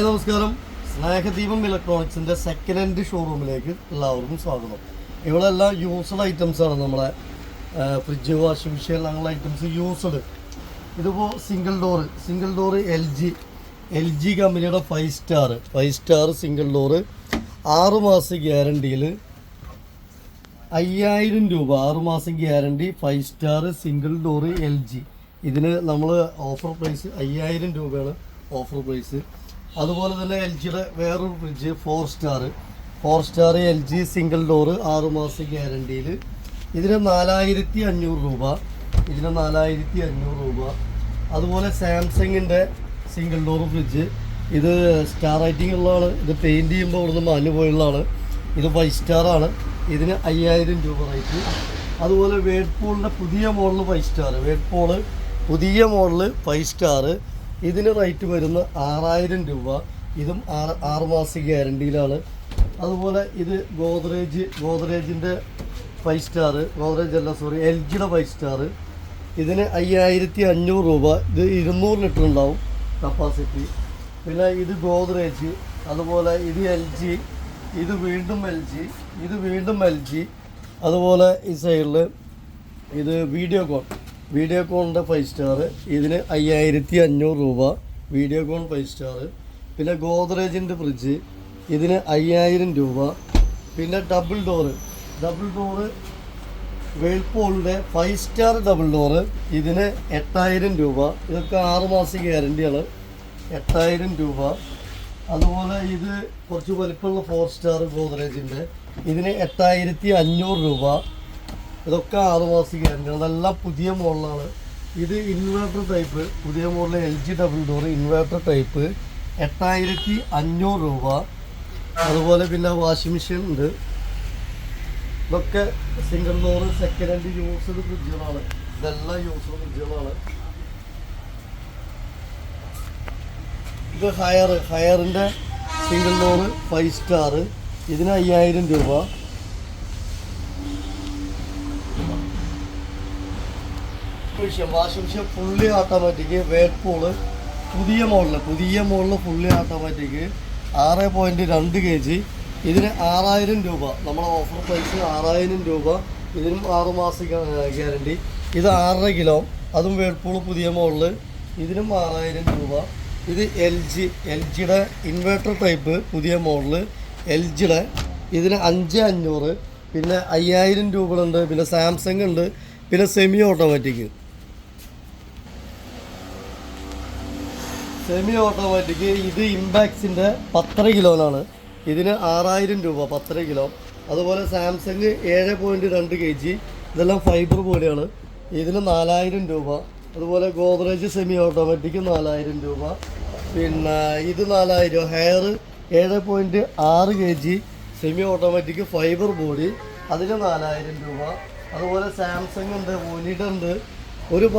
നമസ്കാരം. സ്നേഹദീപം ഇലക്ട്രോണിക്സിന്റെ second hand ഷോറൂമിലേക്ക് എല്ലാവർക്കും സ്വാഗതം. ഇവിടെ എല്ലാം യൂസ്ഡ് ഐറ്റംസ് ആണ് നമ്മളെ ഫ്രിഡ്ജ് വാഷിംഗ് മെഷീൻ അങ്ങനെയുള്ള ഐറ്റംസ് യൂസ്ഡ് ഇതിപ്പോൾ single door single door L G L G കമ്പനിയുടെ five star five star single door ആറ് മാസം ഗ്യാരണ്ടിയിൽ അയ്യായിരം രൂപ ആറ് മാസം guarantee five star single door L G ഇതിന് നമ്മൾ ഓഫർ പ്രൈസ് അയ്യായിരം രൂപയാണ് ഓഫർ പ്രൈസ് അതുപോലെ തന്നെ എൽ ജിയുടെ വേറൊരു fridge four star four star L G single door ആറുമാസ മാസം ഗ്യാരണ്ടിയിൽ ഇതിന് നാലായിരത്തി അഞ്ഞൂറ് രൂപ. ഇതിന് നാലായിരത്തി അഞ്ഞൂറ് രൂപ. അതുപോലെ സാംസങ്ങിന്റെ സിംഗിൾ ഡോർ ഫ്രിഡ്ജ് ഇത് സ്റ്റാർ റേറ്റിംഗ് ഉള്ളതാണ്. ഇത് പെയിന്റ് ചെയ്യുമ്പോൾ ഇവിടുന്ന് മാഞ്ഞു പോയുള്ളതാണ് ഇത് ഫൈവ് സ്റ്റാർ ആണ്. ഇതിന് അയ്യായിരം രൂപ റേറ്റ് അതുപോലെ വേഡ്പോളിന്റെ പുതിയ മോഡൽ ഫൈവ് സ്റ്റാർ വേഡ്പോൾ പുതിയ മോഡൽ ഫൈവ് സ്റ്റാർ ഇതിന് റേറ്റ് വരുന്ന ആറായിരം രൂപ. ഇതും ആറ് ആറ് മാസം ഗ്യാരണ്ടിയിലാണ് അതുപോലെ ഇത് ഗോദ്രേജ് ഗോദ്രേജിന്റെ ഫൈവ് സ്റ്റാർ ഗോദ്രേജ് അല്ല സോറി എൽ ജിയുടെ ഫൈവ് സ്റ്റാർ ഇതിന് അയ്യായിരത്തി അഞ്ഞൂറ് രൂപ. ഇത് ഇരുന്നൂറ് ലിറ്റർ ഉണ്ടാവും കപ്പാസിറ്റി പിന്നെ ഇത് ഗോദ്രേജ് അതുപോലെ ഇത് എൽ ജി ഇത് വീണ്ടും എൽ ജി ഇത് വീണ്ടും എൽ ജി അതുപോലെ ഈ സൈഡിൽ ഇത് വീഡിയോകോൺ വീഡിയോകോണിന്റെ ഫൈവ് സ്റ്റാർ ഇതിന് അയ്യായിരത്തി അഞ്ഞൂറ് രൂപ വീഡിയോകോൺ ഫൈവ് സ്റ്റാർ പിന്നെ ഗോദ്രേജിന്റെ ഫ്രിഡ്ജ് ഇതിന് അയ്യായിരം രൂപ. പിന്നെ ഡബിൾ ഡോറ് ഡബിൾ ഡോറ് വേൾപൂളിന്റെ ഫൈവ് സ്റ്റാർ ഡബിൾ ഡോറ് ഇതിന് എട്ടായിരം രൂപ. ഇതൊക്കെ ആറ് മാസം ഗ്യാരണ്ടിയാണ് എട്ടായിരം രൂപ. അതുപോലെ ഇത് കുറച്ച് വലിപ്പമുള്ള ഫോർ സ്റ്റാർ ഗോദ്രേജിന്റെ ഇതിന് എട്ടായിരത്തി അഞ്ഞൂറ് രൂപ. ഇതൊക്കെ ആദിവാസി മാസം ഗ്യാരണ്ടി അതെല്ലാം പുതിയ മോഡലാണ് ഇത് ഇൻവേർട്ടർ ടൈപ്പ് പുതിയ model L G double door inverter type എട്ടായിരത്തി അഞ്ഞൂറ് രൂപ. അതുപോലെ പിന്നെ വാഷിംഗ് മെഷീൻ ഉണ്ട്. ഇതൊക്കെ single door second hand used ഫ്രിഡ്ജുകളാണ് ഇതെല്ലാം യൂസ്ഡ് ഫ്രിഡ്ജുകളാണ് ഇത് ഹയർ ഹയറിന്റെ സിംഗിൾ ഡോർ ഫൈവ് സ്റ്റാർ ഇതിന് അയ്യായിരം രൂപ. Machine washing machine fully automatic Whirlpool. പുതിയ മോഡൽ പുതിയ മോഡൽ ഫുള്ളി ഓട്ടോമാറ്റിക് ആറ് പോയിന്റ് രണ്ട് കെ ജി ഇതിന് ആറായിരം രൂപ. നമ്മളെ ഓഫർ പ്രൈസ് ആറായിരം രൂപ. ഇതിനും ആറ് മാസം ഗ്യാരണ്ടി ഇത് ആറര കിലോ അതും വേൾപൂൾ പുതിയ മോഡൽ. ഇതിനും ആറായിരം രൂപ. ഇത് എൽ ജി എൽ ജിയുടെ ഇൻവേർട്ടർ ടൈപ്പ് പുതിയ മോഡൽ. എൽ ജിയുടെ ഇതിന് അഞ്ച് അഞ്ഞൂറ്. പിന്നെ അയ്യായിരം രൂപകളുണ്ട്. പിന്നെ സാംസങ് ഉണ്ട്. പിന്നെ സെമി ഓട്ടോമാറ്റിക് സെമി ഓട്ടോമാറ്റിക് ഇത് ഇമ്പാക്സിന്റെ പത്തര കിലോനാണ്. ഇതിന് ആറായിരം രൂപ പത്തര കിലോ. അതുപോലെ സാംസങ് ഏഴ് പോയിന്റ് രണ്ട് കെ ജി ഇതെല്ലാം ഫൈബർ പോലെയാണ്. ഇതിന് നാലായിരം രൂപ. അതുപോലെ ഗോദ്രേജ് സെമി ഓട്ടോമാറ്റിക് നാലായിരം രൂപ. പിന്നെ ഇത് നാലായിരം ഹെയർ ഏഴ് പോയിന്റ് ആറ് K G semi automatic fibre body അതിന് നാലായിരം രൂപ. അതുപോലെ സാംസങ് ഉണ്ട് ഒനിഡ ഉണ്ട്. ഒരു